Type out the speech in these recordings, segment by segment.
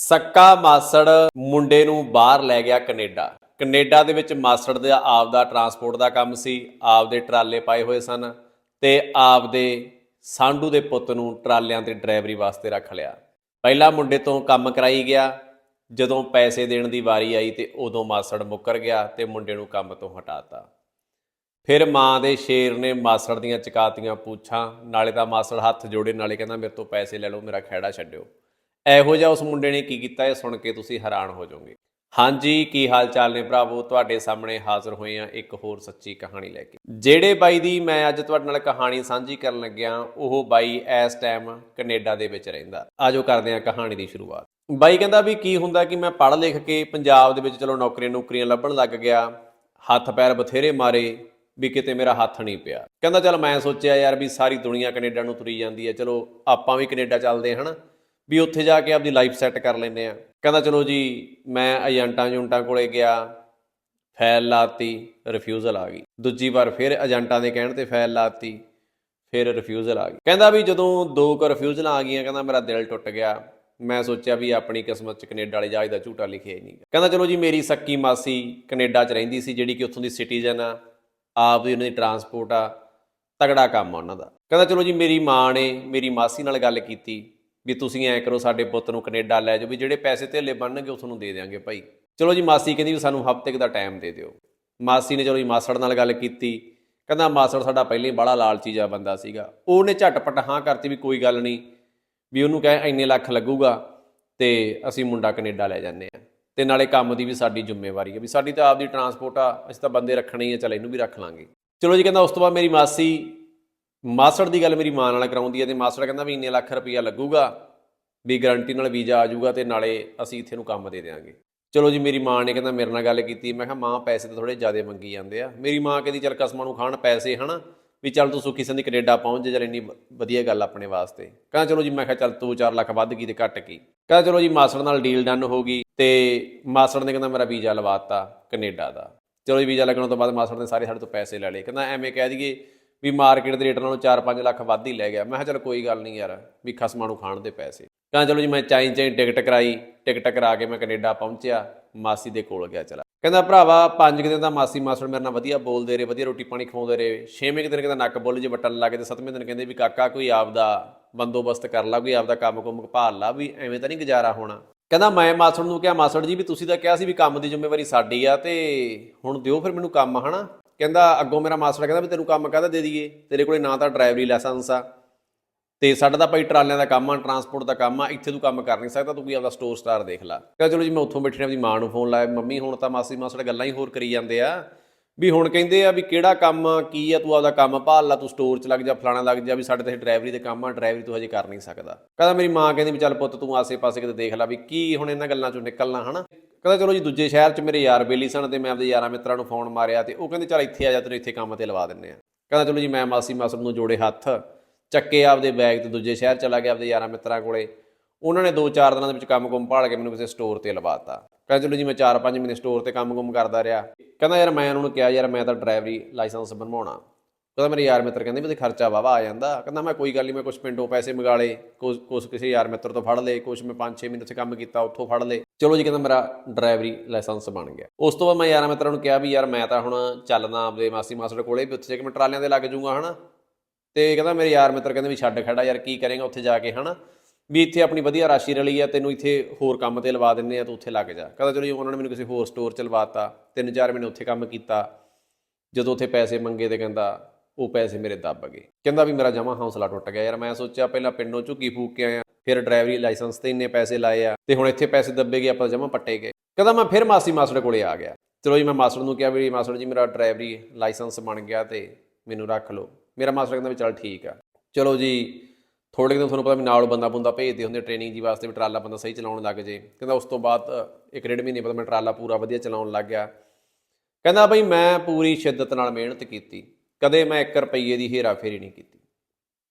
ਸੱਕਾ ਮਾਸੜ ਮੁੰਡੇ ਨੂੰ ਬਾਹਰ ਲੈ ਗਿਆ ਕੈਨੇਡਾ। ਕੈਨੇਡਾ ਦੇ ਵਿੱਚ ਮਾਸੜ ਦਾ ਆਪਦਾ ਟਰਾਂਸਪੋਰਟ ਦਾ ਕੰਮ ਸੀ, ਆਪਦੇ ਟਰਾਲੇ ਪਾਏ ਹੋਏ ਸਨ ਤੇ ਆਪਦੇ ਸਾਂਡੂ ਦੇ ਪੁੱਤ ਨੂੰ ਟਰਾਲਿਆਂ ਤੇ ਡਰਾਈਵਰੀ ਵਾਸਤੇ ਰੱਖ ਲਿਆ। ਪਹਿਲਾ ਮੁੰਡੇ ਤੋਂ ਕੰਮ ਕਰਾਈ ਗਿਆ, ਜਦੋਂ ਪੈਸੇ ਦੇਣ ਦੀ ਵਾਰੀ ਆਈ ਤੇ ਉਦੋਂ ਮਾਸੜ ਮੁੱਕਰ ਗਿਆ ਤੇ ਮੁੰਡੇ ਨੂੰ ਕੰਮ ਤੋਂ ਹਟਾਤਾ। ਫਿਰ ਮਾਂ ਦੇ ਸ਼ੇਰ ਨੇ ਮਾਸੜ ਦੀਆਂ ਚਕਾਤੀਆਂ ਪੂਛਾਂ, ਨਾਲੇ ਤਾਂ ਮਾਸੜ ਹੱਥ ਜੋੜੇ, ਨਾਲੇ ਕਹਿੰਦਾ, ਮੇਰੇ ਤੋਂ ਪੈਸੇ ਲੈ ਲਓ, ਮੇਰਾ ਖਹਿੜਾ ਛੱਡਿਓ। ਇਹੋ ਜਿਹਾ ਉਸ ਮੁੰਡੇ ਨੇ ਕੀ ਕੀਤਾ ਇਹ ਸੁਣ ਕੇ ਤੁਸੀਂ ਹੈਰਾਨ ਹੋ ਜਾਓਗੇ। ਹਾਂਜੀ, ਕੀ ਹਾਲ ਚਾਲ ਨੇ ਭਰਾਵੋ? ਤੁਹਾਡੇ ਸਾਹਮਣੇ ਹਾਜ਼ਰ ਹੋਏ ਆ ਇੱਕ ਹੋਰ ਸੱਚੀ ਕਹਾਣੀ ਲੈ ਕੇ। ਜਿਹੜੇ ਬਾਈ ਦੀ ਮੈਂ ਅੱਜ ਤੁਹਾਡੇ ਨਾਲ ਕਹਾਣੀ ਸਾਂਝੀ ਕਰਨ ਲੱਗਿਆ, ਉਹ ਬਾਈ ਇਸ ਟਾਈਮ ਕੈਨੇਡਾ ਦੇ ਵਿੱਚ ਰਹਿੰਦਾ। ਆਜੋ ਕਰਦੇ ਆ ਕਹਾਣੀ ਦੀ ਸ਼ੁਰੂਆਤ। ਬਾਈ ਕਹਿੰਦਾ ਵੀ ਕੀ ਹੁੰਦਾ ਕਿ ਮੈਂ ਪੜ੍ਹ ਲਿਖ ਕੇ ਪੰਜਾਬ ਦੇ ਵਿੱਚ ਚਲੋ ਨੌਕਰੀਆਂ ਨੌਕਰੀਆਂ ਲੱਭਣ ਲੱਗ ਗਿਆ, ਹੱਥ ਪੈਰ ਬਥੇਰੇ ਮਾਰੇ, ਵੀ ਕਿਤੇ ਮੇਰਾ ਹੱਥ ਨਹੀਂ ਪਿਆ। ਕਹਿੰਦਾ ਚਲ ਮੈਂ ਸੋਚਿਆ ਯਾਰ ਵੀ ਸਾਰੀ ਦੁਨੀਆ ਕੈਨੇਡਾ ਨੂੰ ਤੁਰੀ ਜਾਂਦੀ ਹੈ, ਚਲੋ ਆਪਾਂ ਵੀ ਕੈਨੇਡਾ ਚੱਲਦੇ ਹਾਂ, ਹਨਾ? ਵੀ ਉੱਥੇ ਜਾ ਕੇ ਆਪਦੀ ਲਾਈਫ ਸੈੱਟ ਕਰ ਲੈਂਦੇ ਆ। ਕਹਿੰਦਾ, ਚਲੋ ਜੀ, ਮੈਂ ਏਜੰਟਾਂ ਜੁੰਟਾਂ ਕੋਲੇ ਗਿਆ ਫਾਈਲ ਲਾਤੀ ਰਿਫਿਊਜ਼ਲ ਆ ਗਈ। ਦੂਜੀ ਵਾਰ ਫਿਰ ਏਜੰਟਾਂ ਦੇ ਕਹਿਣ ਤੇ ਫਾਈਲ ਲਾਤੀ, ਫਿਰ ਰਿਫਿਊਜ਼ਲ ਆ ਗਈ। ਕਹਿੰਦਾ ਵੀ ਜਦੋਂ ਦੋ ਕੁ ਰਿਫਿਊਜ਼ਲਾਂ ਆ ਗਈਆਂ, ਕਹਿੰਦਾ ਮੇਰਾ ਦਿਲ ਟੁੱਟ ਗਿਆ। ਮੈਂ ਸੋਚਿਆ ਵੀ ਆਪਣੀ ਕਿਸਮਤ ਚ ਕੈਨੇਡਾ ਵਾਲੇ ਜਹਾਜ਼ ਦਾ ਝੂਟਾ ਲਿਖਿਆ ਹੀ ਨਹੀਂ ਕਹਿੰਦਾ, ਚਲੋ ਜੀ, ਮੇਰੀ ਸੱਕੀ ਮਾਸੀ ਕੈਨੇਡਾ ਚ ਰਹਿੰਦੀ ਸੀ, ਜਿਹੜੀ ਕਿ ਉੱਥੋਂ ਦੀ ਸਿਟੀਜ਼ਨ ਆ, ਆਪ ਦੀ ਉਹਨਾਂ ਦੀ ਟਰਾਂਸਪੋਰਟ ਆ ਤਗੜਾ ਕੰਮ ਆ ਉਹਨਾਂ ਦਾ। ਕਹਿੰਦਾ, ਚਲੋ ਜੀ, ਮੇਰੀ ਮਾਂ ਨੇ ਮੇਰੀ ਮਾਸੀ ਨਾਲ ਗੱਲ ਕੀਤੀ। ਵੀ ਤੁਸੀਂ ਐਂ ਕਰੋ, ਸਾਡੇ ਪੁੱਤ ਨੂੰ ਕੈਨੇਡਾ ਲੈ ਜਾਓ, ਵੀ ਜਿਹੜੇ ਪੈਸੇ ਧੇਲੇ ਬਣਨਗੇ ਉਹ ਤੁਹਾਨੂੰ ਦੇ ਦੇਵਾਂਗੇ ਭਾਈ। ਚਲੋ ਜੀ, ਮਾਸੀ ਕਹਿੰਦੀ ਵੀ ਸਾਨੂੰ ਹਫ਼ਤੇ ਕੁ ਦਾ ਟਾਈਮ ਦੇ ਦਿਓ। ਮਾਸੀ ਨੇ ਚਲੋ ਜੀ, ਮਾਸੜ ਨਾਲ ਗੱਲ ਕੀਤੀ। ਕਹਿੰਦਾ, ਮਾਸੜ ਸਾਡਾ ਪਹਿਲਾਂ ਪਹਿਲੇ ਬੜਾ ਲਾਲਚੀ ਜਿਹਾ ਬੰਦਾ ਸੀਗਾ। ਉਹਨੇ ਝਟਪਟ ਹਾਂ ਕਰਤੀ ਵੀ ਕੋਈ ਗੱਲ ਨਹੀਂ, ਵੀ ਉਹਨੂੰ ਕਹੇ, ਇੰਨੇ ਲੱਖ ਲੱਗੂਗਾ ਤੇ ਅਸੀਂ ਮੁੰਡਾ ਕੈਨੇਡਾ ਲੈ ਜਾਂਦੇ ਆ ਤੇ ਨਾਲੇ ਕੰਮ ਦੀ ਵੀ ਸਾਡੀ ਜ਼ਿੰਮੇਵਾਰੀ ਹੈ, ਵੀ ਸਾਡੀ ਤਾਂ ਆਪਦੀ ਟਰਾਂਸਪੋਰਟ ਆ, ਅਸੀਂ ਤਾਂ ਬੰਦੇ ਰੱਖਣੇ ਹੀ ਆ, ਚਲ ਇਹਨੂੰ ਵੀ ਰੱਖ ਲਾਂਗੇ। ਚਲੋ ਜੀ, ਕਹਿੰਦਾ, ਉਸ ਤੋਂ ਬਾਅਦ ਮੇਰੀ ਮਾਸੀ ਮਾਸੜ ਦੀ ਗੱਲ ਮੇਰੀ ਮਾਂ ਨਾਲ ਕਰਾਉਂਦੀ ਹੈ ਤੇ ਮਾਸੜ ਕਹਿੰਦਾ ਵੀ ਇੰਨੇ ਲੱਖ ਰੁਪਈਆ ਲੱਗੂਗਾ ਵੀ ਗਾਰੰਟੀ ਨਾਲ ਵੀਜ਼ਾ ਆ ਜਾਊਗਾ ਤੇ ਨਾਲੇ ਅਸੀਂ ਇੱਥੇ ਨੂੰ ਕੰਮ ਦੇ ਦੇਵਾਂਗੇ ਚਲੋ ਜੀ, ਮੇਰੀ ਮਾਂ ਨੇ ਕਹਿੰਦਾ ਮੇਰੇ ਨਾਲ ਗੱਲ ਕੀਤੀ। ਮੈਂ ਕਿਹਾ, ਮਾਂ, ਪੈਸੇ ਤਾਂ ਥੋੜੇ ਜ਼ਿਆਦਾ ਮੰਗੀ ਜਾਂਦੇ ਆ। ਮੇਰੀ ਮਾਂ ਕਹਿੰਦੀ, ਚੱਲ ਕਸਮਾਂ ਨੂੰ ਖਾਣ ਪੈਸੇ ਹਨਾ, ਵੀ ਚੱਲ ਤੂੰ ਸੁੱਖੀ ਸੰਦੀ ਕੈਨੇਡਾ ਪਹੁੰਚ ਜੇ, ਚੱਲ ਇੰਨੀ ਵਧੀਆ ਗੱਲ ਆਪਣੇ ਵਾਸਤੇ। ਕਹਿੰਦਾ, ਚਲੋ ਜੀ, ਮੈਂ ਕਿਹਾ, ਚੱਲ ਤੂੰ 4 ਲੱਖ ਵੱਧ ਗਈ ਤੇ ਘੱਟ ਕੀ ਕਹਿੰਦਾ, ਚਲੋ ਜੀ, ਮਾਸੜ ਨਾਲ ਡੀਲ ਡਨ ਹੋ ਗਈ ਤੇ ਮਾਸੜ ਨੇ ਕਹਿੰਦਾ, ਮੇਰਾ ਵੀਜ਼ਾ ਲਵਾਤਾ ਕੈਨੇਡਾ ਦਾ। ਚਲੋ ਜੀ, ਵੀਜ਼ਾ ਲੱਗਣ ਤੋਂ ਬਾਅਦ ਮਾਸੜ ਨੇ ਸਾਰੇ ਸਾਡੇ ਤੋਂ ਪੈਸੇ ਲੈ ਲਏ। ਕਹਿੰਦਾ, ਐਵੇਂ ਕਹਿ ਦਈਏ ਵੀ ਮਾਰਕੀਟ ਦੇ ਰੇਟ ਨਾਲੋਂ 4-5 ਲੱਖ ਵੱਧ ਹੀ ਲੈ ਗਿਆ। ਮੈਂ ਕਿਹਾ, ਚੱਲ ਕੋਈ ਗੱਲ ਨਹੀਂ ਯਾਰ, ਵੀ ਖਸਮਾਂ ਨੂੰ ਖਾਣ ਦੇ ਪੈਸੇ। ਕਹਿੰਦਾ, ਚਲੋ ਜੀ, ਮੈਂ ਚਾਈ ਚਾਈ ਟਿਕਟ ਕਰਾਈ। ਟਿਕਟ ਕਰਾ ਕੇ ਮੈਂ ਕੈਨੇਡਾ ਪਹੁੰਚਿਆ, ਮਾਸੀ ਦੇ ਕੋਲ ਗਿਆ ਚਲਾ। ਕਹਿੰਦਾ, ਭਰਾਵਾ, ਪੰਜ ਕੁ ਦਿਨ ਤਾਂ ਮਾਸੀ ਮਾਸੜ ਮੇਰੇ ਨਾਲ ਵਧੀਆ ਬੋਲਦੇ ਰਹੇ, ਵਧੀਆ ਰੋਟੀ ਪਾਣੀ ਖਵਾਉਂਦੇ ਰਹੇ। ਛੇਵੇਂ ਕੁ ਦਿਨ ਕਹਿੰਦਾ, ਨੱਕ ਬੁੱਲ ਜੇ ਵੱਟਣ ਲੱਗੇ ਤੇ ਸੱਤਵੇਂ ਦਿਨ ਕਹਿੰਦੇ ਵੀ, ਕਾਕਾ, ਕੋਈ ਆਪਦਾ ਬੰਦੋਬਸਤ ਕਰ ਲਾ, ਕੋਈ ਆਪਦਾ ਕੰਮ ਕੁੰਮ ਭਾਲ ਲਾ, ਵੀ ਐਵੇਂ ਤਾਂ ਨਹੀਂ ਗੁਜ਼ਾਰਾ ਹੋਣਾ। ਕਹਿੰਦਾ, ਮੈਂ ਮਾਸੜ ਨੂੰ ਕਿਹਾ, ਮਾਸੜ ਜੀ, ਵੀ ਤੁਸੀਂ ਤਾਂ ਕਿਹਾ ਸੀ ਵੀ ਕੰਮ ਦੀ ਜ਼ਿੰਮੇਵਾਰੀ ਸਾਡੀ ਆ ਤੇ ਹੁਣ ਦਿਓ ਫਿਰ ਮੈਨੂੰ ਕੰਮ, ਹਨਾ? ਕਹਿੰਦਾ, ਅੱਗੋਂ ਮੇਰਾ ਮਾਸਟਰ ਕਹਿੰਦਾ ਵੀ ਤੈਨੂੰ ਕੰਮ ਕਾਹਦਾ ਦੇ ਦਈਏ? ਤੇਰੇ ਕੋਲੇ ਨਾ ਤਾਂ ਡਰਾਈਵਰੀ ਲਾਇਸੈਂਸ ਆ ਤੇ ਸਾਡਾ ਤਾਂ ਭਾਈ ਟਰਾਲਿਆਂ ਦਾ ਕੰਮ ਆ, ਟਰਾਂਸਪੋਰਟ ਦਾ ਕੰਮ ਆ, ਇੱਥੇ ਤੂੰ ਕੰਮ ਕਰ ਨਹੀਂ ਸਕਦਾ, ਤੂੰ ਕੋਈ ਆਪਦਾ ਸਟੋਰ ਸਟਾਰ ਦੇਖ ਲੈ। ਕਹਿੰਦਾ, ਚਲੋ ਜੀ, ਮੈਂ ਉੱਥੋਂ ਬੈਠੇ ਨੇ ਆਪਣੀ ਮਾਂ ਨੂੰ ਫੋਨ ਲਾਇਆ, ਮੰਮੀ ਹੁਣ ਤਾਂ ਮਾਸੀ ਮਾਸੜ ਗੱਲਾਂ ਹੀ ਹੋਰ ਕਰੀ ਜਾਂਦੇ ਆ। ਵੀ ਹੁਣ ਕਹਿੰਦੇ ਆ ਵੀ ਕਿਹੜਾ ਕੰਮ ਆ, ਕੀ ਆ, ਤੂੰ ਆਪਦਾ ਕੰਮ ਭਾਲ ਲਾ, ਤੂੰ ਸਟੋਰ 'ਚ ਲੱਗ ਜਾ, ਫਲਾਣਾ ਲੱਗ ਜਾ, ਵੀ ਸਾਡੇ ਤੇ ਡਰਾਈਵਰੀ ਦੇ ਕੰਮ ਆ ਡਰਾਈਵਰੀ ਤੂੰ ਹਜੇ ਕਰ ਨਹੀਂ ਸਕਦਾ। ਕਹਿੰਦਾ ਮੇਰੀ ਮਾਂ ਕਹਿੰਦੀ ਵੀ ਚੱਲ ਪੁੱਤ ਤੂੰ ਆਸੇ-ਪਾਸੇ ਕਿਤੇ ਦੇਖ ਲੈ ਵੀ ਕੀ ਹੁਣ ਇਹਨਾਂ ਗੱਲਾਂ 'ਚੋਂ ਨਿਕਲਣਾ, ਹਨਾ? ਕਹਿੰਦਾ ਚਲੋ ਜੀ ਦੂਜੇ ਸ਼ਹਿਰ 'ਚ ਮੇਰੇ ਯਾਰ ਬੇਲੀ ਸਨ ਤੇ ਮੈਂ ਆਪਦੇ ਯਾਰਾਂ ਮਿੱਤਰਾਂ ਨੂੰ ਫੋਨ ਮਾਰਿਆ ਤੇ ਉਹ ਕਹਿੰਦੇ ਚੱਲ ਇੱਥੇ ਆ ਜਾ, ਤੈਨੂੰ ਇੱਥੇ ਕੰਮ ਤੇ ਲਵਾ ਦਿੰਨੇ ਆ। ਕਹਿੰਦਾ ਚਲੋ ਜੀ ਮੈਂ ਮਾਸੀ ਮਾਸੜ ਨੂੰ ਜੋੜੇ ਹੱਥ ਚੱਕੇ ਆਪਦੇ ਬੈਗ ਤੇ ਦੂਜੇ ਸ਼ਹਿਰ ਚਲਾ ਗਿਆ ਆਪਦੇ ਯਾਰਾਂ ਮਿੱਤਰਾਂ ਕੋਲੇ। ਉਹਨਾਂ ਨੇ 2-4 ਦਿਨਾਂ ਦੇ ਵਿੱਚ ਕੰਮ ਕੁਮ ਭਾਲ ਕੇ ਮੈਨੂੰ ਕਿਸੇ ਸਟੋਰ ਤੇ ਲਵਾਤਾ ਕਹਿੰਦਾ ਚਲੋ ਜੀ ਮੈਂ 4-5 ਮਹੀਨੇ ਸਟੋਰ ਤੇ ਕੰਮ ਕੁਮ ਕਰਦਾ ਰਿਹਾ। ਕਹਿੰਦਾ ਯਾਰ ਮੈਂ ਉਹਨਾਂ ਨੂੰ ਕਿਹਾ, ਯਾਰ ਮੈਂ ਤਾਂ ਡਰਾਈਵਰੀ ਲਾਇਸੈਂਸ ਬਣਵਾਉਣਾ। ਕਹਿੰਦਾ ਮੇਰੇ ਯਾਰ ਮਿੱਤਰ ਕਹਿੰਦੇ ਵੀ ਤੇ ਖਰਚਾ ਵਾਵਾ ਆ ਜਾਂਦਾ। ਕਹਿੰਦਾ ਮੈਂ ਕੋਈ ਗੱਲ ਨਹੀਂ ਮੈਂ ਕੁਝ ਪਿੰਡੋਂ ਪੈਸੇ ਮੰਗਾ ਲਏ ਕੁਝ ਕਿਸੇ ਯਾਰ ਮਿੱਤਰ ਤੋਂ ਫੜ ਲਏ ਕੁਝ ਮੈਂ 5-6 ਮਹੀਨੇ ਉੱਥੇ ਕੰਮ ਕੀਤਾ, ਉੱਥੋਂ ਫੜ ਲਏ। ਚਲੋ ਜੀ ਕਹਿੰਦਾ ਮੇਰਾ ਡਰਾਈਵਰੀ ਲਾਇਸੈਂਸ ਬਣ ਗਿਆ। ਉਸ ਤੋਂ ਬਾਅਦ ਮੈਂ ਯਾਰ ਮਿੱਤਰਾਂ ਨੂੰ ਕਿਹਾ ਵੀ ਯਾਰ ਮੈਂ ਤਾਂ ਹੁਣ ਚੱਲਦਾ ਆਪਦੇ ਮਾਸੀ ਮਾਸੜ ਕੋਲੇ ਵੀ ਉੱਥੇ ਜਾ ਕੇ ਮੈਂ ਟਰਾਲਿਆਂ ਦੇ ਲੱਗ ਜਾਊਂਗਾ ਹਨਾ। ਤੇ ਕਹਿੰਦਾ ਮੇਰੇ ਯਾਰ ਮਿੱਤਰ ਕਹਿੰਦੇ ਵੀ ਛੱਡ ਖੜਾ ਯਾਰ, ਕੀ ਕਰੇਗਾ ਉੱਥੇ ਜਾ ਕੇ, ਹਨਾ। ਵੀ ਇੱਥੇ ਆਪਣੀ ਵਧੀਆ ਰਾਸ਼ੀ ਰਲੀ ਆ, ਤੈਨੂੰ ਇੱਥੇ ਹੋਰ ਕੰਮ ਤੇ ਲਵਾ ਦਿੰਨੇ ਆ, ਤੂੰ ਉੱਥੇ ਲੱਗ ਜਾ। ਕਹਿੰਦਾ ਚਲੋ ਜੀ, ਉਹਨਾਂ ਨੇ ਮੈਨੂੰ ਕਿਸੇ ਹੋਰ ਸਟੋਰ ਚ ਲਵਾਤਾ। ਤਿੰਨ ਚਾਰ ਮਹੀਨੇ ਉੱਥੇ ਕੰਮ ਕੀਤਾ। ਜਦੋਂ ਉੱਥੇ ਪੈਸੇ ਮੰਗੇ ਤੇ ਕਹਿੰਦਾ, ਉਹ ਪੈਸੇ ਮੇਰੇ ਦੱਬ ਗਏ। ਕਹਿੰਦਾ ਵੀ ਮੇਰਾ ਜਮਾ ਹੌਸਲਾ ਟੁੱਟ ਗਿਆ। ਯਾਰ ਮੈਂ ਸੋਚਿਆ ਪਹਿਲਾਂ ਪਿੰਡੋਂ ਝੁੱਗੀ ਫੂਕ ਕੇ ਆਇਆ, ਫਿਰ ਡਰਾਈਵਰੀ ਲਾਇਸੈਂਸ ਤੇ ਇੰਨੇ ਪੈਸੇ ਲਾਏ ਆ ਤੇ ਹੁਣ ਇੱਥੇ ਪੈਸੇ ਦੱਬੇ ਗਏ, ਆਪਾਂ ਜਮਾ ਪੱਟੇ ਗਏ। ਕਹਿੰਦਾ ਮੈਂ ਫਿਰ ਮਾਸੀ ਮਾਸੜ ਕੋਲੇ ਆ ਗਿਆ। ਚਲੋ ਜੀ, ਮੈਂ ਮਾਸੜ ਨੂੰ ਕਿਹਾ ਵੀ ਮਾਸੜ ਜੀ, ਮੇਰਾ ਡਰਾਈਵਰੀ ਲਾਇਸੈਂਸ ਬਣ ਗਿਆ ਤੇ ਮੈਨੂੰ ਰੱਖ ਲਓ। ਮੇਰਾ ਮਾਸਟਰ ਕਹਿੰਦਾ ਵੀ ਚੱਲ ਠੀਕ ਆ। ਚਲੋ ਜੀ ਥੋੜੇ ਦਿਨ ਤੁਹਾਨੂੰ ਪਤਾ ਵੀ ਨਾਲ ਬੰਦਾ ਬੰਦਾ ਭੇਜਦੇ ਹੁੰਦੇ ਟ੍ਰੇਨਿੰਗ ਜੀ ਵਾਸਤੇ ਵੀ ਟਰਾਲਾ ਬੰਦਾ ਸਹੀ ਚਲਾਉਣ ਲੱਗ ਜੇ। ਕਹਿੰਦਾ ਉਸ ਤੋਂ ਬਾਅਦ ਇੱਕ ਡੇਢ ਮਹੀਨੇ ਬਾਅਦ ਮੈਂ ਟਰਾਲਾ ਪੂਰਾ ਵਧੀਆ ਚਲਾਉਣ ਲੱਗ ਗਿਆ। ਕਹਿੰਦਾ ਬਈ ਮੈਂ ਪੂਰੀ ਸ਼ਿੱਦਤ ਨਾਲ ਮਿਹਨਤ ਕੀਤੀ। ਕਦੇ ਮੈਂ 1 ਰੁਪਈਏ ਦੀ ਹੇਰਾ ਫੇਰੀ ਨਹੀਂ ਕੀਤੀ।